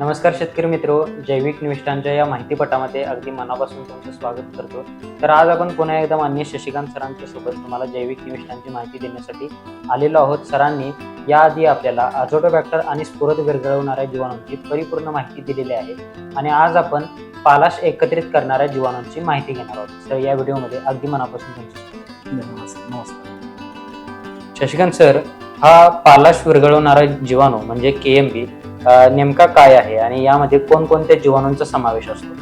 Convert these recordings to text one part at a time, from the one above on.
नमस्कार शेतकरी मित्र जैविक निविष्ठांच्या या माहितीपटामध्ये अगदी मनापासून तुमचं स्वागत करतो. तर आज आपण पुन्हा एकदा माननीय शशिकांत सरांच्या सोबत तुम्हाला जैविक निविष्ठांची माहिती देण्यासाठी आलेलो आहोत. सरांनी याआधी आपल्याला आझोटोबॅक्टर आणि स्फुरद विरघळवणाऱ्या जीवाणूंची परिपूर्ण माहिती दिलेली आहे आणि आज आपण पालाश एकत्रित करणाऱ्या जीवाणूंची माहिती घेणार आहोत. तर या व्हिडिओमध्ये अगदी मनापासून तुमचं नमस्कार शशिकांत सर हा पालाश विरघळवणारा जीवाणू म्हणजे के एम बी नेमका काय आहे आणि यामध्ये कोणकोणत्या जीवाणूंचा समावेश असतो?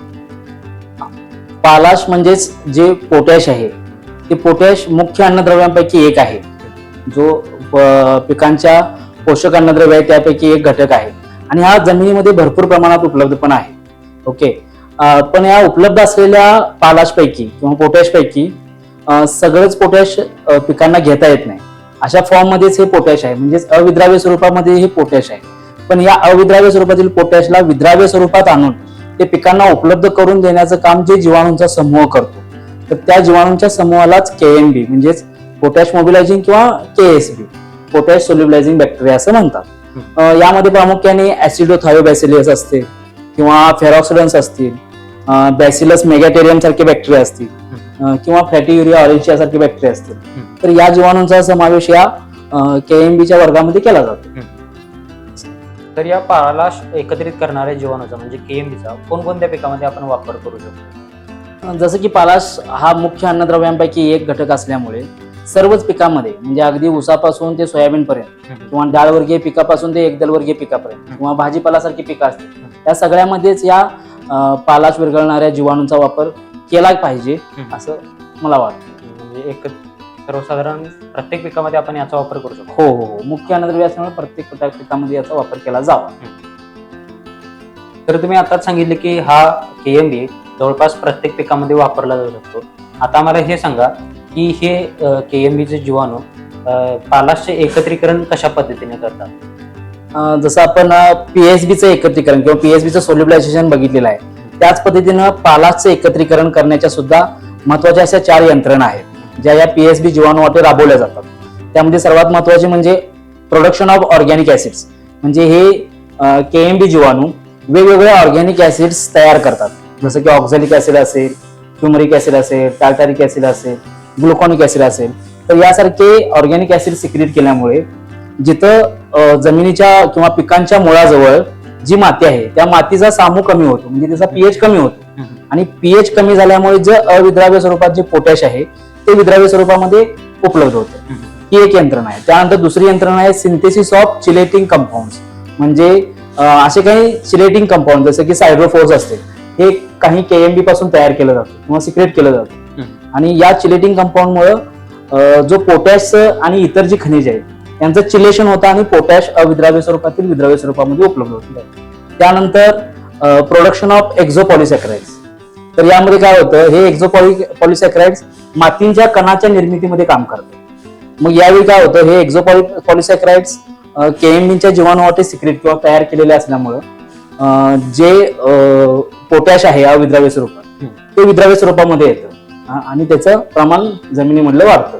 पालाश म्हणजेच जे पोटॅश आहे ते पोटॅश मुख्य अन्नद्रव्यांपैकी एक आहे. जो पिकांच्या पोषक अन्नद्रव्य आहे त्यापैकी एक घटक आहे. आणि हा जमिनीमध्ये भरपूर प्रमाणात उपलब्ध पण आहे. ओके? पण या उपलब्ध असलेल्या पालाशपैकी किंवा पोटॅशपैकी सगळंच पोटॅश पिकांना घेता येत नाही. अशा फॉर्म मध्येच हे पोटॅश आहे. म्हणजेच अविद्राव्य स्वरूपामध्ये हे पोटॅश आहे. पण या अविद्राव्य स्वरूपातील पोटॅशला विद्राव्य स्वरूपात आणून ते पिकांना उपलब्ध करून देण्याचं काम जे जीवाणूंचा समूह करतो. तर त्या जीवाणूंच्या समूहालाच के एम बी म्हणजेच पोटॅश मोबिलायझिंग किंवा K S B potash solubilizing bacteria असं म्हणतात. यामध्ये प्रामुख्याने ऍसिडोथायोबॅसिलियस असते किंवा फेरॉक्सिडन्स असतील बॅसिलस मेगॅटेरियम सारखे बॅक्टेरिया असतील किंवा फॅटी युरिया ऑरेंजिया सारखे बॅक्टेरिया असतील. तर या जीवाणूंचा समावेश या के एम बीच्या वर्गामध्ये केला जातो. तर या पालाश एकत्रित करणाऱ्या जीवाणूचा म्हणजे के एम बीचा कोणकोणत्या पिकामध्ये आपण वापर करू शकतो? जसं की पालाश हा मुख्य अन्नद्रव्यांपैकी एक घटक असल्यामुळे सर्वच पिकामध्ये म्हणजे अगदी ऊसापासून ते सोयाबीन पर्यंत किंवा डाळवर्गीय पिकापासून ते एकदलवर्गीय पिकापर्यंत किंवा भाजीपालासारखी पिकं असतील. या सगळ्यामध्येच या पालाश विरघळणाऱ्या जीवाणूंचा वापर केला पाहिजे असं मला वाटतं. म्हणजे एक सर्वसाधारण प्रत्येक पिकामध्ये आपण याचा वापर करू शकतो. हो हो हो. मुख्य अन्नद्रव्य असल्यामुळे प्रत्येक पिका- पिकामध्ये याचा वापर केला जावा. तर तुम्ही आताच सांगितले की हा के एम बी जवळपास प्रत्येक पिकामध्ये वापरला जाऊ शकतो. आता मला हे सांगा की हे के एम बीचे जीवाणू अं, पालाशचे एकत्रीकरण कशा पद्धतीने करतात? अं, जसं आपण पीएसबीचं एकत्रीकरण किंवा पीएसबीचं सोल्युबलायझेशन बघितलेलं आहे. त्याच पद्धतीनं पालाशचं एकत्रीकरण करण्याच्या सुद्धा महत्त्वाच्या अशा चार यंत्रणा आहेत. ज्या या पीएसबी जीवाणू वाटे राबवल्या जातात. त्यामध्ये सर्वात महत्त्वाचे म्हणजे प्रोडक्शन ऑफ ऑर्गॅनिक ऍसिड्स म्हणजे हे के एम बी जीवाणू वेगवेगळे ऑर्गॅनिक ऍसिड्स तयार करतात. जसं की ऑक्झॅलिक ऍसिड असेल क्युमरिक ऍसिड असेल टार्टारिक ऍसिड असेल ग्लुकॉनिक ऍसिड असेल. तर यासारखे ऑर्गॅनिक ऍसिड सिक्रिएट केल्यामुळे जिथं जमिनीच्या किंवा पिकांच्या मुळाजवळ जी माती आहे त्या मातीचा सामू कमी होतो. म्हणजे त्याचा पीएच कमी होतो. आणि पीएच कमी झाल्यामुळे जे अविद्राव्य स्वरूपात जे पोटॅश आहे ते विद्राव्य स्वरूपामध्ये उपलब्ध होतं. ही एक यंत्रणा आहे. त्यानंतर दुसरी यंत्रणा आहे सिंथेसिस ऑफ चिलेटिंग कंपाऊंड म्हणजे असे काही चिलेटिंग कंपाऊंड जसं की सायड्रोफोर्स असतील हे काही केएमबी पासून तयार केलं जातं किंवा सिक्रेट केलं जातं. आणि या चिलेटिंग कंपाऊंडमुळे जो पोटॅश आणि इतर जी खनिज आहेत यांचं चिलेशन होतं आणि पोटॅश अविद्राव्य स्वरूपातील विद्राव्य स्वरूपामध्ये उपलब्ध होतं. त्यानंतर प्रोडक्शन ऑफ एक्झोपॉलिसॅक्राइड्स तर यामध्ये काय होतं हे एक्झोपॉली पॉलिसॅक्राइड्स मातींच्या कणाच्या निर्मितीमध्ये काम करतात मग यावेळी काय होतं हे एक्झोपॉली पॉलिसॅक्राइड्स केएमबीच्या जीवाणूवाटे सिक्रेट किंवा तयार केलेले असल्यामुळं जे पोटॅश आहे अविद्राव्य स्वरूपात ते विद्राव्य स्वरूपामध्ये येतं. आणि त्याचं प्रमाण जमिनीमधलं वाढतं.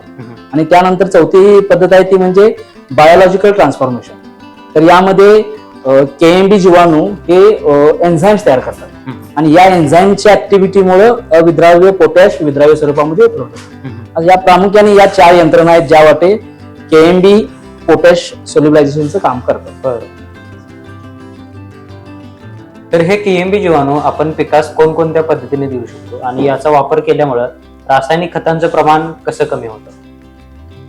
आणि त्यानंतर चौथी पद्धत आहे ती म्हणजे बायोलॉजिकल ट्रान्सफॉर्मेशन तर यामध्ये केएमबी जीवाणू हे एन्झाईम्स तयार करतात. आणि या एन्झाईमच्या ऍक्टिव्हिटीमुळे अविद्राव्य पोटॅश विद्राव्य स्वरूपामध्ये. आता या प्रामुख्याने या चार यंत्रणा आहेत ज्या वाटे केएमबी पोटॅश सोल्युबलायझेशनचं काम करतात. तर हे केएमबी जीवाणू आपण पिकास कोणकोणत्या पद्धतीने देऊ शकतो? आणि याचा वापर केल्यामुळं रासायनिक खतांचं प्रमाण कसं कमी होतं?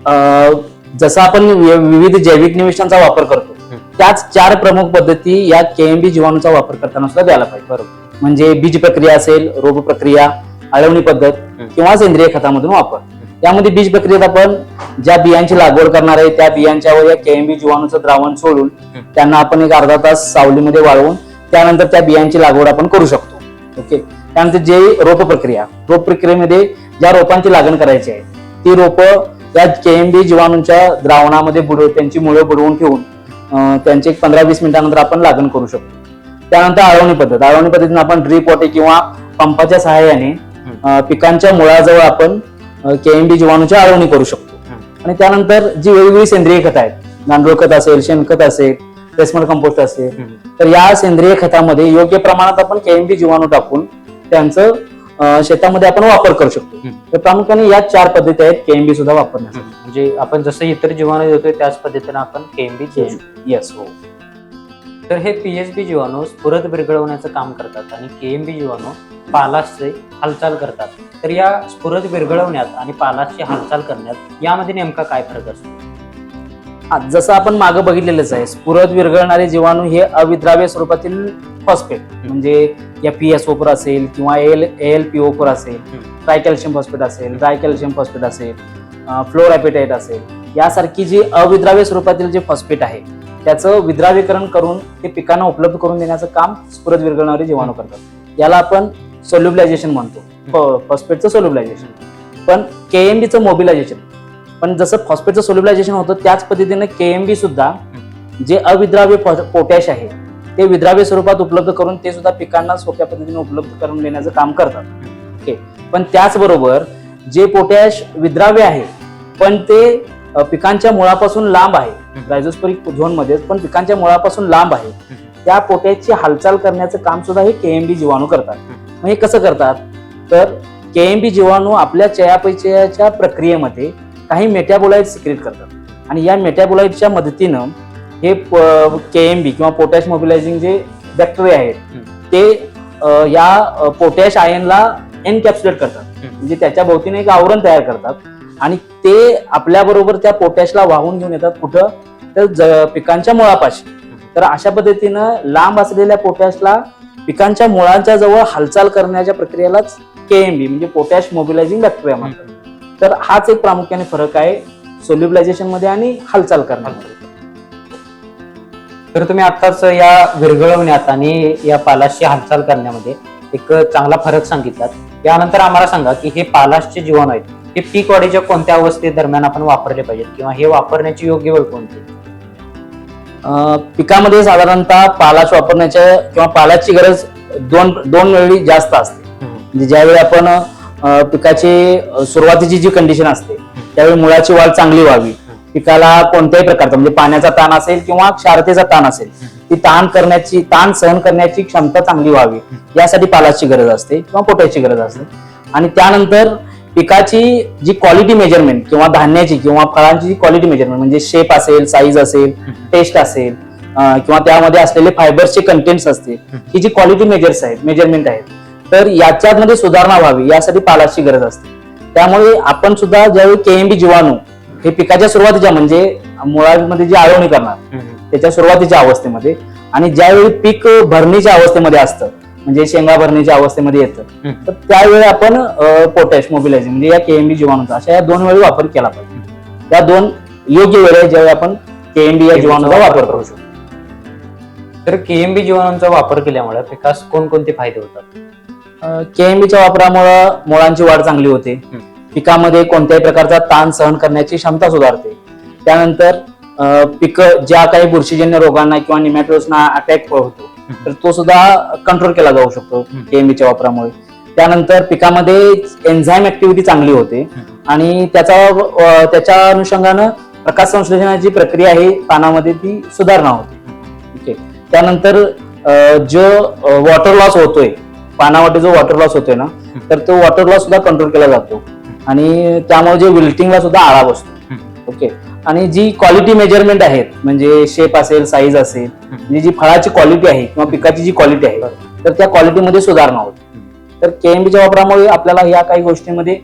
अं, जसं आपण विविध जैविक निविष्ठांचा वापर करतो त्याच चार प्रमुख पद्धती या केएमबी जीवाणूचा वापर करताना सुद्धा द्यायला पाहिजे. बरोबर. म्हणजे बीज प्रक्रिया असेल रोग प्रक्रिया आळवणी पद्धत किंवा सेंद्रिय खतामधून वापर. यामध्ये बीज प्रक्रियेत आपण ज्या बियांची लागवड करणार आहे त्या बियांच्यावर या केएमबी जीवाणूचं द्रावण सोडून त्यांना आपण एक अर्धा तास सावलीमध्ये वाळवून त्यानंतर त्या बियांची लागवड आपण करू शकतो. ओके? त्यानंतर जे रोप प्रक्रिया रोप प्रक्रियेमध्ये ज्या रोपांची लागण करायची आहे ती रोपं त्या केएमबी जीवाणूंच्या द्रावणामध्ये बुडव त्यांची मुळे बुडवून ठेवून त्यांची एक पंधरा वीस मिनिटानंतर आपण लागण करू शकतो. त्यानंतर आळवणी पद्धत. आळवणी पद्धतीने आपण ड्रीप वॉटे किंवा पंपाच्या सहाय्याने पिकांच्या मुळाजवळ आपण केएमबी जीवाणूची आळवणी करू शकतो. आणि त्यानंतर जी वेगवेगळी सेंद्रिय खतं आहेत गांडूळ खत असेल शेणखत असेल प्लेसमेंट कंपोस्ट असेल तर या सेंद्रिय खतामध्ये योग्य प्रमाणात आपण केएमबी जीवाणू टाकून त्यांचं शेतामध्ये आपण वापर करू शकतो. तर प्रामुख्याने या चार पद्धती आहेत केएमबी सुद्धा वापरण्यासाठी. म्हणजे आपण जसं इतर जीवाणू देतोय त्याच पद्धतीने आपण केएमबी. येस हो. तर हे पीएचबी जीवाणू स्फुरत विरघळवण्याचं काम करतात आणि केएमबी जीवाणू पालाशचे हालचाल करतात. तर या स्फुरत विरघळवण्यात आणि पालाशची हालचाल करण्यात यामध्ये नेमका काय फरक असतो? हा, जसं आपण मागं बघितलेलंच आहे स्फुरद विरघळणारे जीवाणू हे अविद्राव्य स्वरूपातील फॉस्फेट म्हणजे या पी एस ओपर असेल किंवा एल एल पी ओपर असेल ट्राय कॅल्शियम फॉस्फेट असेल ड्राय कॅल्शियम फॉस्फेट असेल फ्लोरॅपेटाईट असेल यासारखी जी अविद्राव्य स्वरूपातील जे फॉस्फेट आहे त्याचं विद्राव्यकरण करून ते पिकांना उपलब्ध करून देण्याचं काम स्फुरद विरघळणारे जीवाणू करतात. याला आपण सोल्युबलायझेशन म्हणतो. फॉस्फेटचं सोल्युबलायझेशन पण केएमबीचं मोबिलायझेशन पण जसं फॉस्फेटचं सोल्युबलायझेशन होतं त्याच पद्धतीनं केएमबी सुद्धा जे अविद्राव्य पोटॅश आहे ते विद्राव्य स्वरूपात उपलब्ध करून ते सुद्धा पिकांना सोप्या पद्धतीने उपलब्ध करून देण्याचं काम करतात. ओके पण त्याचबरोबर जे पोटॅश विद्राव्य आहे पण ते पिकांच्या मुळापासून लांब आहे. रायझोस्परिक झोनमध्ये पण पिकांच्या मुळापासून लांब आहे. त्या पोटॅशची हालचाल करण्याचं काम सुद्धा हे केएमबी जीवाणू करतात. मग हे कसं करतात? तर केएमबी जीवाणू आपल्या चयापचयाच्या प्रक्रियेमध्ये काही मेटॅबोलाइट सिक्रेट करतात. आणि या मेटॅबोलाइटच्या मदतीनं हे केएमबी किंवा पोटॅश मोबिलायझिंग जे बॅक्टेरिया आहेत ते या पोटॅश आयनला एनकॅप्सुलेट करतात. म्हणजे त्याच्या भोवतीने एक आवरण तयार करतात. आणि ते आपल्या बरोबर त्या पोटॅशला वाहून घेऊन येतात कुठं? तर पिकांच्या मुळापाशी. तर अशा पद्धतीनं लांब असलेल्या पोटॅशला पिकांच्या मुळांच्या जवळ हालचाल करण्याच्या प्रक्रियेलाच केएमबी म्हणजे पोटॅश मोबिलायझिंग बॅक्टेरिया म्हणतात. तर हाच एक प्रामुख्याने फरक आहे सोल्युबलायझेशनमध्ये आणि हालचाल करण्यामध्ये. तर तुम्ही आत्ताच या विरघळवण्यात आणि या पालाशची हालचाल करण्यामध्ये एक चांगला फरक सांगितलात. यानंतर आम्हाला सांगा की हे पालाशचे जीवाणू आहेत. हे पीक वाढीच्या कोणत्या अवस्थेदरम्यान आपण वापरले पाहिजेत? किंवा हे वापरण्याची योग्य वेळ कोणती? अं, पिकामध्ये साधारणतः पालाश वापरण्याच्या किंवा पालाची गरज दोन दोन वेळी जास्त असते. म्हणजे ज्यावेळी आपण पिकाची सुरुवातीची जी कंडिशन असते त्यावेळी मुळाची वाढ चांगली व्हावी. पिकाला कोणत्याही प्रकारचा म्हणजे पाण्याचा ताण असेल किंवा क्षारतेचा ताण असेल ती ताण करण्याची ताण सहन करण्याची क्षमता चांगली व्हावी. यासाठी पालाची गरज असते किंवा पोटॅशची गरज असते. आणि त्यानंतर पिकाची जी क्वालिटी मेजरमेंट किंवा धान्याची किंवा फळांची जी क्वालिटी मेजरमेंट म्हणजे शेप असेल साईज असेल टेस्ट असेल किंवा त्यामध्ये असलेले फायबर्सचे कंटेंट्स असतील ही जी क्वालिटी मेजर्स आहेत मेजरमेंट आहेत तर याच्यामध्ये सुधारणा व्हावी यासाठी पालाची गरज असते. त्यामुळे आपण सुद्धा ज्यावेळी केएमबी जीवाणू हे पिकाच्या सुरुवातीच्या म्हणजे मुळामध्ये जी आळवणी करणार त्याच्या सुरुवातीच्या अवस्थेमध्ये आणि ज्यावेळी पीक भरणीच्या अवस्थेमध्ये असतं म्हणजे शेंगा भरणीच्या अवस्थेमध्ये येतं. तर त्यावेळी आपण पोटॅश मोबिलायझिंग म्हणजे या केएमबी जीवाणूचा अशा या दोन वेळी वापर केला पाहिजे. या दोन योग्य वेळ आहे ज्यावेळी आपण केएमबी या जीवाणूचा वापर करू शकतो. तर केएमबी जीवाणूंचा वापर केल्यामुळे पिकास कोणकोणते फायदे होतात? केएमबीच्या वापरामुळं मुळांची वाढ चांगली होते. पिकामध्ये कोणत्याही प्रकारचा ताण सहन करण्याची क्षमता सुधारते. त्यानंतर पिक ज्या काही बुरशीजन्य रोगांना किंवा निमॅटोड्सना अटॅक होतो तर तो सुद्धा कंट्रोल केला जाऊ शकतो. केएमबीच्या वापरामुळे. त्यानंतर पिकामध्ये एन्झाईम ऍक्टिव्हिटी चांगली होते. आणि त्याचा त्याच्या अनुषंगानं प्रकाश संश्लेषणाची प्रक्रिया ही पानामध्ये ती सुधारणा होते. ओके. त्यानंतर जो वॉटर लॉस होतोय पानावाटे जो वॉटर लॉस होतोय ना तर तो वॉटर लॉस सुद्धा कंट्रोल केला जातो. आणि त्यामुळे जे विल्टिंगला सुद्धा आळा बसतो. ओके. आणि जी क्वालिटी मेजरमेंट आहेत म्हणजे शेप असेल साईज असेल म्हणजे जी फळाची क्वालिटी आहे किंवा पिकाची जी क्वालिटी आहे तर त्या क्वालिटीमध्ये सुधारणा होते. तर केएमबीच्या वापरामुळे आपल्याला या काही गोष्टींमध्ये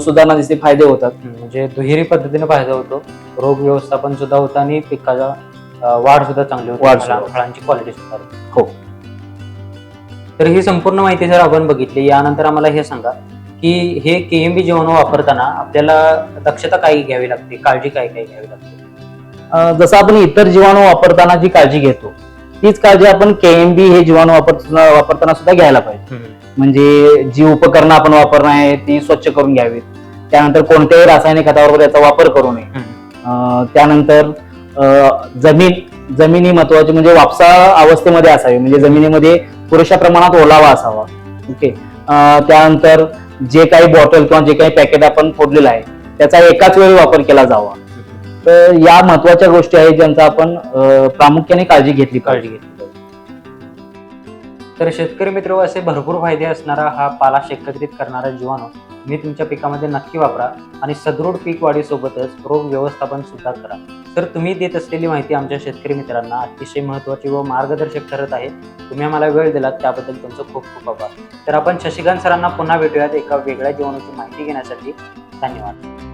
सुधारणा दिसते फायदे होतात. म्हणजे दुहेरी पद्धतीने फायदा होतो. रोग व्यवस्थापन सुद्धा होतं आणि पिकाचा वाढ सुद्धा चांगली होते. फळांची क्वालिटी सुद्धा. हो. तर ही संपूर्ण माहिती जर आपण बघितली यानंतर आम्हाला हे सांगा की हे केएमबी जीवाणू वापरताना आपल्याला दक्षता काय घ्यावी लागते? काळजी काय काय घ्यावी लागते? जसं आपण इतर जीवाणू वापरताना जी काळजी घेतो तीच काळजी आपण केएमबी हे जीवाणू वापरताना वापरताना सुद्धा घ्यायला पाहिजे. म्हणजे जी उपकरणं आपण वापरणार आहे ती स्वच्छ करून घ्यावीत. त्यानंतर कोणत्याही रासायनिक खताबरोबर याचा वापर करू नये. अं, त्यानंतर अं, जमीन जमिनी महत्वाची म्हणजे वापसा अवस्थेमध्ये असावी. म्हणजे जमिनीमध्ये पुरेशा प्रमाणात ओलावा असावा. ओके? त्यानंतर जे काही बॉटल किंवा जे काही पॅकेट आपण फोडलेलं आहे त्याचा एकाच वेळी वापर केला जावा तर या महत्त्वाच्या गोष्टी आहेत ज्यांचा आपण प्रामुख्याने काळजी घेतली काळजी घेतली पाहिजे. तर शेतकरी मित्र हो, असे भरपूर फायदे असणारा हा पालाश एकत्रित करणारा जीवाणू मी तुमच्या पिकामध्ये नक्की वापरा आणि सदृढ पीक वाढीसोबतच रोग व्यवस्थापन सुद्धा करा. तर तुम्ही देत असलेली माहिती आमच्या शेतकरी मित्रांना अतिशय महत्त्वाची व मार्गदर्शक ठरत आहे. तुम्ही आम्हाला वेळ दिलात त्याबद्दल तुमचं खूप खूप आभार. तर आपण शशिकांत सरांना पुन्हा भेटूयात एका वेगळ्या जीवाणूची माहिती घेण्यासाठी. धन्यवाद.